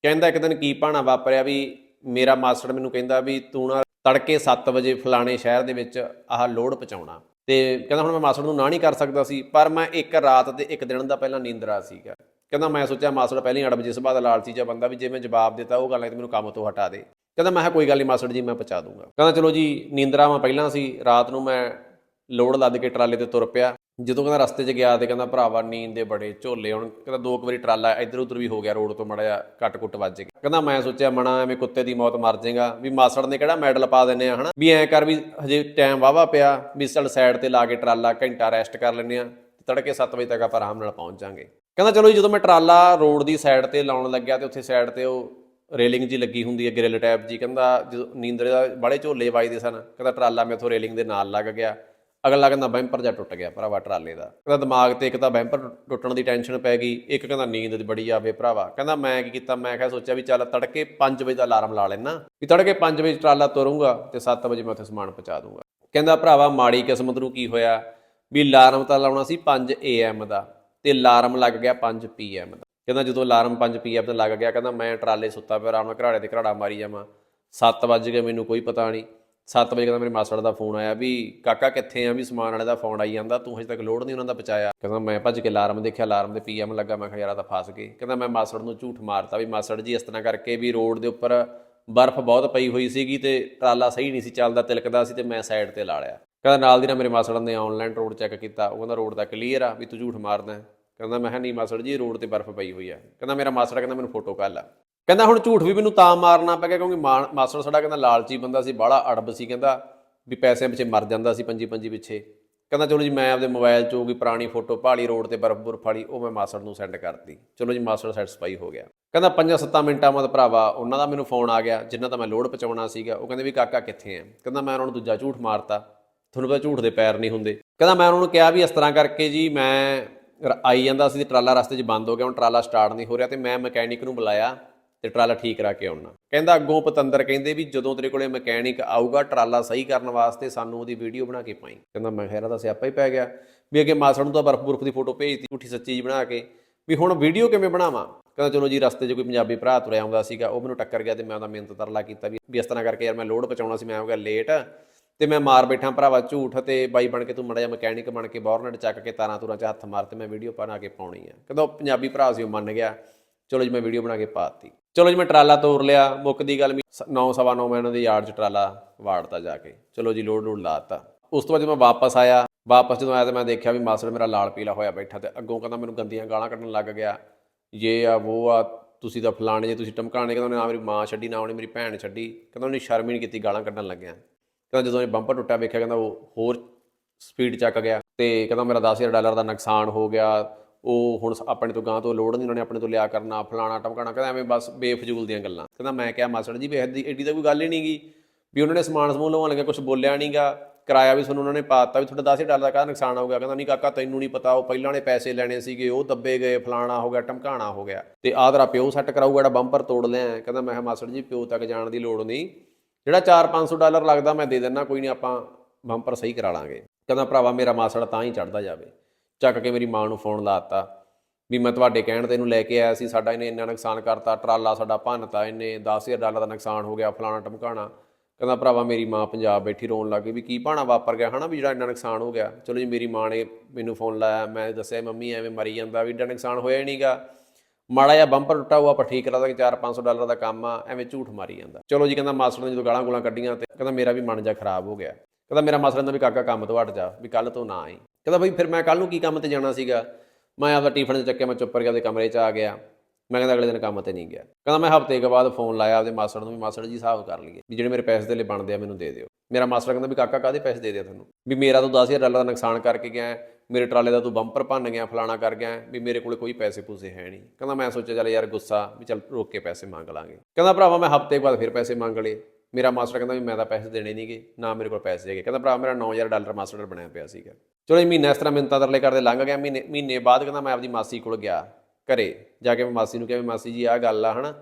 ਕਹਿੰਦਾ ਇੱਕ ਦਿਨ ਕੀ ਪਾਣਾ ਵਾਪਰਿਆ ਵੀ ਮੇਰਾ ਮਾਸਟਰ ਮੈਨੂੰ ਕਹਿੰਦਾ ਵੀ ਤੂੰ ਨਾ ਤੜਕੇ 7 ਵਜੇ ਫਲਾਣੇ ਸ਼ਹਿਰ ਦੇ ਵਿੱਚ ਆਹ ਲੋਡ ਪਹੁੰਚਾਉਣਾ। ਤੇ ਕਹਿੰਦਾ ਹੁਣ ਮੈਂ ਮਾਸਟਰ ਨੂੰ ਨਾ ਨਹੀਂ ਕਰ ਸਕਦਾ ਸੀ, ਪਰ ਮੈਂ ਇੱਕ ਰਾਤ ਤੇ ਇੱਕ ਦਿਨ ਦਾ ਪਹਿਲਾਂ ਨੀਂਦਰਾ ਸੀਗਾ। ਕਹਿੰਦਾ ਮੈਂ ਸੋਚਿਆ ਮਾਸੜ ਪਹਿਲਾਂ ਹੀ ਅੜਬ ਜਿਸ ਦਾ ਲਾਲਚੀ ਜਿਹਾ ਬੰਦਾ ਵੀ ਜੇ ਮੈਂ ਜਵਾਬ ਦਿੱਤਾ ਉਹ ਗੱਲ ਹੈ ਤੇ ਮੈਨੂੰ ਕੰਮ ਤੋਂ ਹਟਾ ਦੇ। ਕਹਿੰਦਾ ਮੈਂ ਕਿਹਾ ਕੋਈ ਗੱਲ ਨਹੀਂ ਮਾਸੜ ਜੀ, ਮੈਂ ਪਹੁੰਚਾ ਦੂੰਗਾ। ਕਹਿੰਦਾ ਚਲੋ ਜੀ, ਨੀਂਦਰਾ ਮੈਂ ਪਹਿਲਾਂ ਸੀ, ਰਾਤ ਨੂੰ ਮੈਂ ਲੋੜ ਲੱਦ ਕੇ ਟਰਾਲੇ ਤੇ ਤੁਰ ਪਿਆ। ਜਦੋਂ ਕਹਿੰਦਾ ਰਸਤੇ 'ਚ ਗਿਆ ਤੇ ਕਹਿੰਦਾ ਭਰਾਵਾ ਨੀਂਦ ਦੇ ਬੜੇ ਝੋਲੇ ਹੁਣ। ਕਹਿੰਦਾ ਦੋ ਕੁ ਵਾਰੀ ਟਰਾਲਾ ਇੱਧਰ ਉੱਧਰ ਵੀ ਹੋ ਗਿਆ ਰੋਡ ਤੋਂ ਮੜਾ ਜਾ ਕੱਟ ਕੁੱਟ ਵੱਜ ਗਿਆ। ਕਹਿੰਦਾ ਮੈਂ ਸੋਚਿਆ ਮਣਾ ਐਵੇਂ ਕੁੱਤੇ ਦੀ ਮੌਤ ਮਰ ਜਾਏਗਾ। ਵੀ ਮਾਸੜ ਨੇ ਕਿਹੜਾ ਮੈਡਲ ਪਾ ਦਿੰਨੇ ਆ, ਹਨਾ? ਵੀ ਐਂ ਕਰ ਵੀ ਹਜੇ ਟਾਈਮ ਵਾਵਾ ਪਿਆ, ਵੀ ਚੱਲ ਸਾਈਡ ਤੇ ਲਾ ਕੇ ਟਰਾਲਾ ਘੰਟਾ ਰੈਸਟ ਕਰ ਲੈਂਦੇ ਆ ਤੜਕੇ 7 ਵਜੇ ਤੱਕ ਆਪਾਂ ਆਰਾਮ ਨਾਲ ਪਹੁੰਚ ਜਾਾਂਗੇ। ਕਹਿੰਦਾ ਚਲੋ ਜੀ, ਜਦੋਂ ਮੈਂ ਟਰਾਲਾ ਰੋਡ ਦੀ ਸਾਈਡ ਤੇ ਲਾਉਣ ਲੱਗਿਆ ਤੇ ਉੱਥੇ ਸਾਈਡ ਤੇ ਉਹ ਰੇਲਿੰਗ ਜੀ ਲੱਗੀ ਹੁੰਦੀ ਹੈ ਗ੍ਰਿਲ ਟੈਪ ਜੀ ਕਹਿੰਦਾ ਜਦੋਂ ਨੀਂਦਰੇ ਦਾ ਬੜੇ ਝੋਲੇ ਵੱਜਦੇ ਸਨ, ਕਹਿੰਦਾ ਟਰਾਲਾ ਮੇਥੋਂ ਰੇਲਿੰਗ ਦੇ ਨਾਲ ਲੱਗ ਗਿਆ। ਅਗਲਾ ਕਹਿੰਦਾ ਬੈਂਪਰ ਜਾ ਟੁੱਟ ਗਿਆ ਭਰਾਵਾ ਟਰਾਲੇ ਦਾ। ਕਹਿੰਦਾ ਦਿਮਾਗ ਤੇ ਇੱਕ ਤਾਂ ਬੈਂਪਰ ਟੁੱਟਣ ਦੀ ਟੈਨਸ਼ਨ ਪੈ ਗਈ, ਇੱਕ ਕਹਿੰਦਾ ਨੀਂਦ ਦੀ ਬੜੀ ਆਵੇ ਭਰਾਵਾ। ਕਹਿੰਦਾ ਮੈਂ ਕੀ ਕੀਤਾ, ਮੈਂ ਕਿਹਾ ਸੋਚਿਆ ਵੀ ਚੱਲ ਤੜਕੇ 5 ਵਜੇ ਦਾ ਅਲਾਰਮ ਲਾ ਲੈਣਾ ਵੀ ਤੜਕੇ 5 ਵਜੇ ਟਰਾਲਾ ਤੁਰੂੰਗਾ ਤੇ 7 ਵਜੇ ਮੈਂ ਉੱਥੇ ਸਮਾਨ ਪਹੁੰਚਾ ਦੂੰਗਾ। ਕਹਿੰਦਾ ਭਰਾਵਾ ਮਾੜੀ ਕਿਸਮਤ ਨੂੰ ਕੀ ਹੋਇਆ, ਵੀ ਅਲਾਰਮ ਤਾਂ ਲਾਉਣਾ ਸੀ 5 AM ਦਾ। ਤੇ ਅਲਾਰਮ ਲੱਗ ਗਿਆ 5 PM ਦਾ। ਕਹਿੰਦਾ ਜਦੋਂ ਅਲਾਰਮ 5 PM ਦਾ ਲੱਗ ਗਿਆ, ਕਹਿੰਦਾ ਮੈਂ ਟਰਾਲੇ ਸੁੱਤਾ ਪਿਆ, ਆਰਾਮ ਨਾਲ ਘਰਾੜੇ ਤੇ ਘਰਾੜਾ ਮਾਰੀ ਜਾਵਾਂ। 7 ਵਜ ਗਏ, ਮੈਨੂੰ ਕੋਈ ਪਤਾ ਨਹੀਂ। 7 ਵਜੇ ਕਹਿੰਦਾ ਮੇਰੇ ਮਾਸੜ ਦਾ ਫੋਨ ਆਇਆ ਵੀ, ਕਾਕਾ ਕਿੱਥੇ ਆ? ਵੀ ਸਮਾਨ ਵਾਲੇ ਦਾ ਫੋਨ ਆਈ ਜਾਂਦਾ, ਤੂੰ ਹਜੇ ਤੱਕ ਲੋਡ ਨਹੀਂ ਉਹਨਾਂ ਦਾ ਪਹੁੰਚਾਇਆ। ਕਹਿੰਦਾ ਮੈਂ ਭੱਜ ਕੇ ਅਲਾਰਮ ਦੇਖਿਆ, ਅਲਾਰਮ ਦੇ ਪੀਐਮ ਲੱਗਾ, ਮੈਂ ਕਿਹਾ ਯਾਰ ਆ ਤਾਂ ਫਸ ਗਏ। ਕਹਿੰਦਾ ਮੈਂ ਮਾਸੜ ਨੂੰ ਝੂਠ ਮਾਰਤਾ ਵੀ ਮਾਸੜ ਜੀ ਇਸ ਤਰ੍ਹਾਂ ਕਰਕੇ ਵੀ ਰੋਡ ਦੇ ਉੱਪਰ ਬਰਫ਼ ਬਹੁਤ ਪਈ ਹੋਈ ਸੀਗੀ ਤੇ ਟਰਾਲਾ ਸਹੀ ਨਹੀਂ ਸੀ ਚੱਲਦਾ, ਤਿਲਕਦਾ ਸੀ ਤੇ ਮੈਂ ਸਾਈਡ ਤੇ ਲਾ ਲਿਆ। ਕਹਿੰਦਾ ਨਾਲ ਦੀ ਨਾਲ ਮੇਰੇ ਮਾਸੜ ਨੇ ਆਨਲਾਈਨ ਰੋਡ ਚੈੱਕ ਕੀਤਾ। ਉਹ ਕਹਿੰਦਾ ਰੋਡ ਤਾਂ ਕਲੀਅਰ ਆ ਵੀ ਤੂੰ ਝੂਠ ਮਾਰਦਾ ਕਹਿੰਦਾ ਮੈਂ ਕਿਹਾ ਨਹੀਂ ਮਾਸੜ ਜੀ, ਰੋਡ ਤੇ ਬਰਫ਼ ਪਈ ਹੋਈ ਆ। ਕਹਿੰਦਾ, ਮੇਰਾ ਮਾਸੜ ਕਹਿੰਦਾ, ਮੈਨੂੰ ਫੋਟੋ ਕੱਲ ਆ ਕਹਿੰਦਾ, ਹੁਣ ਝੂਠ ਵੀ ਮੈਨੂੰ ਤਾਂ ਮਾਰਨਾ ਪੈ ਗਿਆ ਕਿਉਂਕਿ ਮਾਂ- ਮਾਸਟਰ ਸਾਡਾ ਕਹਿੰਦਾ ਲਾਲਚੀ ਬੰਦਾ ਸੀ, ਬਾਹਲਾ ਅੜਬ ਸੀ, ਕਹਿੰਦਾ ਵੀ ਪੈਸਿਆਂ ਪਿੱਛੇ ਮਰ ਜਾਂਦਾ ਸੀ ਪੰਜੀ ਪੰਜੀ ਪਿੱਛੇ। ਕਹਿੰਦਾ, ਚਲੋ ਜੀ, ਮੈਂ ਆਪਦੇ ਮੋਬਾਈਲ 'ਚੋਂ ਵੀ ਪੁਰਾਣੀ ਫੋਟੋ ਭਾਲੀ ਰੋਡ ਤੇ ਬਰਫ਼ ਬੁਰਫ ਵਾਲੀ, ਉਹ ਮੈਂ ਮਾਸਟਰ ਨੂੰ ਸੈਂਡ ਕਰਤੀ। ਚਲੋ ਜੀ, ਮਾਸਟਰ ਸੈਟੀਸਫਾਈ ਹੋ ਗਿਆ। ਕਹਿੰਦਾ 5-7 ਮਿੰਟਾਂ ਬਾਅਦ ਭਰਾਵਾ, ਉਹਨਾਂ ਦਾ ਮੈਨੂੰ ਫੋਨ ਆ ਗਿਆ, ਜਿੰਨਾ ਦਾ ਮੈਂ ਲੋਡ ਪਹੁੰਚਾਉਣਾ ਸੀਗਾ। ਉਹ ਕਹਿੰਦੇ ਵੀ, ਕਾਕਾ, ਕਿੱਥੇ ਆ ਕਹਿੰਦਾ, ਮੈਂ ਉਹਨਾਂ ਨੂੰ ਦੂਜਾ ਝੂਠ ਮਾਰਤਾ। ਤੁਹਾਨੂੰ ਪਤਾ ਝੂਠ ਦੇ ਪੈਰ ਨਹੀਂ ਹੁੰਦੇ। ਕਹਿੰਦਾ, ਮੈਂ ਉਹਨਾਂ ਨੂੰ ਕਿਹਾ ਵੀ ਇਸ ਤਰ੍ਹਾਂ ਕਰਕੇ ਜੀ, ਮੈਂ ਆਈ ਜਾਂਦਾ ਸੀ ਤੇ ਟਰਾਲਾ ਰਸਤੇ 'ਚ ਬੰਦ ਹੋ ਗਿਆ, ਹੁਣ ਟਰਾਲਾ ਸਟਾਰਟ ਨਹੀਂ ਹੋ ਰਿਹਾ ਤੇ ਮੈਂ ਮਕੈਨਿਕ ਨੂੰ ਬੁਲਾਇਆ ਤੇ ਟਰਾਲਾ ਠੀਕ ਕਰਾ ਕੇ ਆਉਣਾ। ਕਹਿੰਦਾ ਅੱਗੋਂ ਪਤੰਦਰ ਕਹਿੰਦੇ ਵੀ ਜਦੋਂ ਤੇਰੇ ਕੋਲੇ ਮਕੈਨਿਕ ਆਊਗਾ, ਟਰਾਲਾ ਸਹੀ ਕਰਨ ਵਾਸਤੇ ਸਾਨੂੰ ਉਹਦੀ ਵੀਡੀਓ ਬਣਾ ਕੇ ਪਾਈ। ਕਹਿੰਦਾ ਮੈਂ ਖੈਰਾ ਦਾ ਸਿਆਪਾ ਹੀ ਪੈ ਗਿਆ। ਵੀ ਅੱਗੇ ਮਾਸੜ ਨੂੰ ਤਾਂ ਬਰਫ਼ ਬੁਰਫ ਦੀ ਫੋਟੋ ਭੇਜਤੀ ਝੂਠੀ ਸੱਚੀ ਜੀ ਬਣਾ ਕੇ। ਵੀ ਹੁਣ ਵੀਡੀਓ ਕਿਵੇਂ ਬਣਾਵਾਂ? ਕਹਿੰਦਾ ਚਲੋ ਜੀ, ਰਸਤੇ 'ਚ ਕੋਈ ਪੰਜਾਬੀ ਭਰਾ ਤੁਰਿਆ ਆਉਂਦਾ ਸੀਗਾ, ਉਹ ਮੈਨੂੰ ਟੱਕਰ ਗਿਆ ਤੇ ਮੈਂ ਉਹਦਾ ਮਿਹਨਤ ਤਰਲਾ ਕੀਤਾ ਵੀ ਇਸ ਤਰ੍ਹਾਂ ਕਰਕੇ ਯਾਰ ਮੈਂ ਲੋਡ ਪਹੁੰਚਾਉਣਾ ਸੀ, ਮੈਂ ਹੋ ਗਿਆ ਲੇਟ ਤੇ ਮੈਂ ਮਾਰ ਬੈਠਾ ਭਰਾਵਾ ਝੂਠ ਤੇ ਬਾਈ ਬਣ ਕੇ ਤੂੰ ਮੜਾ ਜਾ ਮਕੈਨਿਕ ਬਣ ਕੇ ਬੌਰਨਟ ਚੱਕ ਕੇ ਤਾਰਾਂ ਤੂਰਾਂ 'ਚ ਹੱਥ ਮਾਰ ਤੇ ਮੈਂ ਵੀਡੀਓ ਬਣਾ ਕੇ ਪਾਉਣੀ ਆ। ਕਹਿੰਦਾ ਪੰਜਾਬੀ ਭਰਾ ਸੀ ਉਹ ਮੰਨ ਗਿਆ। ਚਲੋ ਜੀ, ਮੈਂ ਵੀਡੀਓ ਬਣਾ ਕੇ ਪਾਤੀ। ਚਲੋ ਜੀ, ਮੈਂ ਟਰਾਲਾ ਤੋਰ ਲਿਆ। ਮੁੱਕ ਦੀ ਗੱਲ 9 ਸਵਾ 9 ਮੈਂ ਉਹਨਾਂ ਦੇ ਯਾਰਡ 'ਚ ਟਰਾਲਾ ਵਾੜਤਾ ਜਾ ਕੇ। ਚਲੋ ਜੀ, ਲੋਡ ਲੋਡ ਲਾਤਾ। ਉਸ ਤੋਂ ਬਾਅਦ ਜਦੋਂ ਮੈਂ ਵਾਪਸ ਆਇਆ, ਵਾਪਸ ਜਦੋਂ ਆਇਆ ਤਾਂ ਮੈਂ ਦੇਖਿਆ ਵੀ ਮਾਸੜ ਮੇਰਾ ਲਾਲ ਪੀਲਾ ਹੋਇਆ ਬੈਠਾ ਤੇ ਅੱਗੋਂ ਕਹਿੰਦਾ ਮੈਨੂੰ ਗੰਦੀਆਂ ਗਾਲਾਂ ਕੱਢਣ ਲੱਗ ਗਿਆ। ਇਹ ਆ ਉਹ ਆ, ਤੁਸੀਂ ਤਾਂ ਫਲਾਣੇ ਜੇ, ਤੁਸੀਂ ਟਮਕਾਣੇ। ਕਹਿੰਦਾ ਉਹਨੇ ਨਾ ਮੇਰੀ ਮਾਂ ਛੱਡੀ, ਨਾ ਉਹਨੇ ਮੇਰੀ ਭੈਣ ਛੱਡੀ। ਕਹਿੰਦਾ ਉਹਨੇ ਸ਼ਰਮ ਹੀ ਨਹੀਂ ਕੀਤੀ, ਗਾਲਾਂ ਕੱਢਣ ਲੱਗਿਆ। ਕਹਿੰਦਾ ਜਦੋਂ ਇਹ ਬੰਪਰ ਟੁੱਟਿਆ ਵੇਖਿਆ, ਕਹਿੰਦਾ ਉਹ ਹੋਰ ਸਪੀਡ ਚੱਕ ਗਿਆ ਤੇ ਕਹਿੰਦਾ ਮੇਰਾ 10000 ਡਾਲਰ ਦਾ ਨੁਕਸਾਨ ਹੋ ਗਿਆ। ਉਹ ਹੁਣ ਆਪਣੇ ਤੋਂ ਗਾਂ ਤੋਂ ਲੋੜ ਨਹੀਂ ਉਹਨਾਂ ਨੇ ਆਪਣੇ ਤੋਂ ਲਿਆ ਕਰਨਾ, ਫਲਾਣਾ, ਟਮਕਾਣਾ, ਕਹਿੰਦਾ ਐਵੇਂ ਬਸ ਬੇਫਜ਼ੂਲ ਦੀਆਂ ਗੱਲਾਂ। ਕਹਿੰਦਾ ਮੈਂ ਕਿਹਾ ਮਾਸੜ ਜੀ ਵੀ ਐਡੀ ਐਡੀ ਤਾਂ ਕੋਈ ਗੱਲ ਹੀ ਨਹੀਂਗੀ ਵੀ ਉਹਨਾਂ ਨੇ ਸਮਾਨ ਸਮੂਹ ਲਵਾਉਣ ਲੱਗਿਆ ਕੁਝ ਬੋਲਿਆ ਨਹੀਂਗਾ ਕਿਰਾਇਆ ਵੀ ਤੁਹਾਨੂੰ ਉਹਨਾਂ ਨੇ ਪਾਤਾ ਵੀ ਤੁਹਾਡਾ 10000 ਡਾਲਰ ਦਾ ਕਾਹਦਾ ਨੁਕਸਾਨ ਹੋ ਗਿਆ। ਕਹਿੰਦਾ, ਨਹੀਂ ਕਾਕਾ, ਤੈਨੂੰ ਨਹੀਂ ਪਤਾ, ਉਹ ਪਹਿਲਾਂ ਨੇ ਪੈਸੇ ਲੈਣੇ ਸੀਗੇ, ਉਹ ਦੱਬੇ ਗਏ, ਫਲਾਣਾ ਹੋ ਗਿਆ, ਟਮਕਾਣਾ ਹੋ ਗਿਆ। ਤੇ ਆਹ ਤੇਰਾ ਪਿਓ ਸੈੱਟ ਕਰਾਊਗਾ, ਜਿਹੜਾ ਬੰਪਰ ਤੋੜ ਲਿਆ। ਕਹਿੰਦਾ, ਮੈਂ ਕਿਹਾ ਮਾਸੜ ਜੀ, ਪਿਓ ਤੱਕ ਜਾਣ ਦੀ ਲੋੜ ਨਹੀਂ। ਜਿਹੜਾ 4-500 ਡਾਲਰ ਲੱਗਦਾ ਮੈਂ ਦੇ ਦਿੰਦਾ ਕੋਈ ਨਹੀਂ ਆਪਾਂ ਬੰਪਰ ਸਹੀ ਕਰਾ ਲਾਂਗੇ। ਕਹਿੰਦਾ, ਭਰਾਵਾ, ਮੇਰਾ ਮਾਸੜ ਤਾਂ ਹੀ ਚੜਦਾ ਜਾਵੇ। ਚੱਕ ਕੇ ਮੇਰੀ ਮਾਂ ਨੂੰ ਫੋਨ ਲਾਤਾ ਵੀ ਮੈਂ ਤੁਹਾਡੇ ਕਹਿਣ ਤੇ ਇਹਨੂੰ ਲੈ ਕੇ ਆਇਆ ਸੀ, ਸਾਡਾ ਇਹਨੇ ਇੰਨਾ ਨੁਕਸਾਨ ਕਰਤਾ, ਟਰਾਲਾ ਸਾਡਾ ਭੰਨਤਾ ਇਹਨੇ 10000 ਡਾਲਰ ਦਾ ਨੁਕਸਾਨ ਹੋ ਗਿਆ ਫਲਾਣਾ ਟਮਕਾਣਾ ਕਹਿੰਦਾ, ਭਰਾਵਾ, ਮੇਰੀ ਮਾਂ ਪੰਜਾਬ ਬੈਠੀ ਰੋਣ ਲੱਗ ਗਈ ਵੀ ਕੀ ਭਾਣਾ ਵਾਪਰ ਗਿਆ, ਹਨਾ, ਵੀ ਜਿਹੜਾ ਇੰਨਾ ਨੁਕਸਾਨ ਹੋ ਗਿਆ? ਚਲੋ ਜੀ, ਮੇਰੀ ਮਾਂ ਨੇ ਮੈਨੂੰ ਫੋਨ ਲਾਇਆ, ਮੈਂ ਦੱਸਿਆ, ਮੰਮੀ, ਐਵੇਂ ਮਰੀ ਜਾਂਦਾ, ਵੀ ਇੰਨਾ ਨੁਕਸਾਨ ਹੋਇਆ ਹੀ ਨਹੀਂਗਾ ਮਾੜਾ ਜਿਹਾ ਬੰਪਰ ਟੁੱਟਾ ਹੋਇਆ ਆਪਾਂ ਠੀਕ ਕਰਾ ਦਾਂਗੇ 4-500 ਡਾਲਰ ਦਾ ਕੰਮ ਆ, ਐਵੇਂ ਝੂਠ ਮਾਰੀ ਜਾਂਦਾ। ਚਲੋ ਜੀ, ਕਹਿੰਦਾ ਮਾਸਟਰ ਨੇ ਜਦੋਂ ਗਾਲਾਂ ਗੁਲਾਂ ਕੱਢੀਆਂ ਤੇ ਕਹਿੰਦਾ ਮੇਰਾ ਵੀ ਮਨ ਜਾ ਖਰਾਬ ਹੋ ਗਿਆ। ਕਹਿੰਦਾ ਮੇਰਾ ਮਾਸਟਰ ਕਹਿੰਦਾ ਵੀ ਕਾਕਾ ਕੰਮ ਤੋਂ ਹਟ ਜਾ, ਵੀ ਕੱਲ ਤੋਂ ਨਾ ਆਈ। ਕਹਿੰਦਾ ਬਈ ਫਿਰ ਮੈਂ ਕੱਲ ਨੂੰ ਕੀ ਕੰਮ ਤੇ ਜਾਣਾ ਸੀਗਾ? ਮੈਂ ਆਪਦਾ ਟਿਫਨ ਚੱਕਿਆ ਮੈਂ ਚੁੱਪਰ ਗਿਆ ਆਪਦੇ ਕਮਰੇ 'ਚ ਆ ਗਿਆ। ਮੈਂ ਕਹਿੰਦਾ ਅਗਲੇ ਦਿਨ ਕੰਮ ਤੇ ਨਹੀਂ ਗਿਆ। ਕਹਿੰਦਾ ਮੈਂ ਹਫ਼ਤੇ ਕੇ ਬਾਅਦ ਫੋਨ ਲਾਇਆ ਆਪਦੇ ਮਾਸਟਰ ਨੂੰ ਵੀ ਮਾਸਟਰ ਜੀ ਹਿਸਾਬ ਕਰ ਲਈਏ, ਵੀ ਜਿਹੜੇ ਮੇਰੇ ਪੈਸੇ ਦੇ ਲਈ ਬਣਦੇ ਆ, ਮੈਨੂੰ ਦੇ ਦਿਓ। ਮੇਰਾ ਮਾਸਟਰ ਕਹਿੰਦਾ ਵੀ ਕਾਕਾ ਕਾਹਦੇ ਪੈਸੇ ਦੇ ਦਿਆ ਤੁਹਾਨੂੰ ਵੀ ਮੇਰਾ ਤੂੰ 10000 ਡਾਲਰ ਦਾ ਨੁਕਸਾਨ ਕਰਕੇ ਗਿਆ ਮੇਰੇ ਟਰਾਲੇ ਦਾ ਤੂੰ ਬੰਪਰ ਭੰਨ ਗਿਆ, ਫਲਾਣਾ ਕਰ ਗਿਆ, ਵੀ ਮੇਰੇ ਕੋਲੇ ਕੋਈ ਪੈਸੇ ਪੂਸੇ ਹੈ ਨਹੀਂ। ਕਹਿੰਦਾ ਮੈਂ ਸੋਚਿਆ, ਚੱਲ ਯਾਰ ਗੁੱਸਾ, ਵੀ ਚੱਲ ਰੋਕ ਕੇ ਪੈਸੇ ਮੰਗ ਲਾਂਗੇ। ਕਹਿੰਦਾ ਭਰਾਵਾ, ਮੈਂ ਹਫ਼ਤੇ ਬਾਅਦ ਫਿਰ ਪੈਸੇ ਮੰਗ ਲਏ। ਮੇਰਾ ਮਾਸਟਰ ਕਹਿੰਦਾ ਵੀ ਮੈਂ ਤਾਂ ਪੈਸੇ ਦੇਣੇ ਨਹੀਂਗੇ ਨਾ ਮੇਰੇ ਕੋਲ ਪੈਸੇ ਹੈਗੇ। ਕਹਿੰਦਾ ਭਰਾ ਮੇਰਾ 9000 ਡਾਲਰ ਮਾਸਟਰ ਬਣਿਆ ਪਿਆ ਸੀਗਾ। ਚਲੋ ਇਹ ਮਹੀਨਾ ਇਸ ਤਰ੍ਹਾਂ ਮਿੰਤਾ ਤਰਲੇ ਕਰਦੇ ਲੰਘ ਗਿਆ। ਮਹੀਨੇ ਮਹੀਨੇ ਬਾਅਦ ਕਹਿੰਦਾ ਮੈਂ ਆਪਦੀ ਮਾਸੀ ਕੋਲ ਗਿਆ, ਘਰੇ। ਜਾ ਕੇ ਮੈਂ ਮਾਸੀ ਨੂੰ ਕਿਹਾ ਵੀ ਮਾਸੀ ਜੀ, ਆਹ ਗੱਲ ਆ, ਹਨਾ।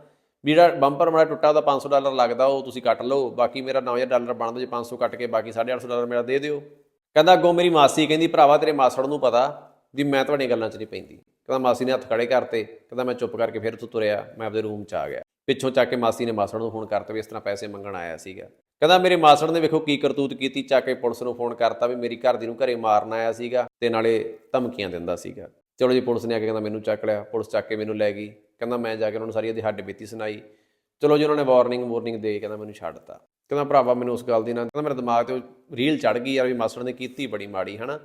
ਵੀ ਜਿਹੜਾ ਬੰਪਰ ਮੇਰਾ ਟੁੱਟਾ, ਉਹਦਾ 500 ਡਾਲਰ ਲੱਗਦਾ, ਉਹ ਤੁਸੀਂ ਕੱਟ ਲਓ। ਬਾਕੀ ਮੇਰਾ 9000 ਡਾਲਰ ਬਣਦਾ, ਜੇ 500 ਕੱਟ ਕੇ ਬਾਕੀ 850 ਡਾਲਰ ਮੇਰਾ ਦੇ ਦਿਓ। ਕਹਿੰਦਾ, ਅੱਗੋਂ ਮੇਰੀ ਮਾਸੀ ਕਹਿੰਦੀ, ਭਰਾਵਾ, ਤੇਰੇ ਮਾਸੜ ਨੂੰ ਪਤਾ ਵੀ ਮੈਂ ਤੁਹਾਡੀਆਂ ਗੱਲਾਂ 'ਚ ਨਹੀਂ ਪੈਂਦੀ। ਕਹਿੰਦਾ, ਮਾਸੀ ਨੇ ਹੱਥ ਖੜੇ ਕਰਤੇ। ਕਹਿੰਦਾ, ਮੈਂ ਚੁੱਪ ਕਰਕੇ ਫਿਰ ਉੱਥੋਂ ਤੁਰਿਆ, ਮੈਂ ਆਪਦੇ ਰੂਮ 'ਚ ਆ ਗਿਆ। ਪਿੱਛੋਂ ਚੱਕ ਕੇ ਮਾਸੀ ਨੇ ਮਾਸੜ ਨੂੰ ਫੋਨ ਕਰਤਾ ਵੀ ਇਸ ਤਰ੍ਹਾਂ ਪੈਸੇ ਮੰਗਣ ਆਇਆ ਸੀਗਾ। ਕਹਿੰਦਾ, ਮੇਰੇ ਮਾਸੜ ਨੇ ਵੇਖੋ ਕੀ ਕਰਤੂਤ ਕੀਤੀ, ਚੱਕ ਕੇ ਪੁਲਿਸ ਨੂੰ ਫੋਨ ਕਰਤਾ ਵੀ ਮੇਰੀ ਘਰ ਦੀ ਨੂੰ ਘਰੇ ਮਾਰਨ ਆਇਆ ਸੀਗਾ ਤੇ ਨਾਲੇ ਧਮਕੀਆਂ ਦਿੰਦਾ ਸੀਗਾ। ਚਲੋ ਜੀ, ਪੁਲਿਸ ਨੇ ਆ ਕੇ ਕਹਿੰਦਾ, ਮੈਨੂੰ ਚੱਕ ਲਿਆ। ਪੁਲਿਸ ਚੱਕ ਕੇ ਮੈਨੂੰ ਲੈ ਗਈ। ਕਹਿੰਦਾ, ਮੈਂ ਜਾ ਕੇ ਉਹਨਾਂ ਨੂੰ ਸਾਰੀ ਇਹਦੀ ਹੱਡ ਬੀਤੀ ਸੁਣਾਈ। ਚਲੋ ਜੀ, ਉਹਨਾਂ ਨੇ ਵਾਰਨਿੰਗ ਵਾਰਨਿੰਗ ਦੇ ਕੇ ਕਹਿੰਦਾ, ਮੈਨੂੰ ਛੱਡਤਾ ਕਹਿੰਦਾ ਭਰਾਵਾ ਮੈਨੂੰ ਉਸ ਗੱਲ ਦੀ ਨਾ, ਕਹਿੰਦਾ ਮੇਰੇ ਦਿਮਾਗ ਤੇ ਉਹ ਰੀਲ ਚੜ ਗਈ ਯਾਰ ਵੀ ਮਾਸੜ ਨੇ ਕੀਤੀ ਬੜੀ ਮਾੜੀ, ਹਨਾ?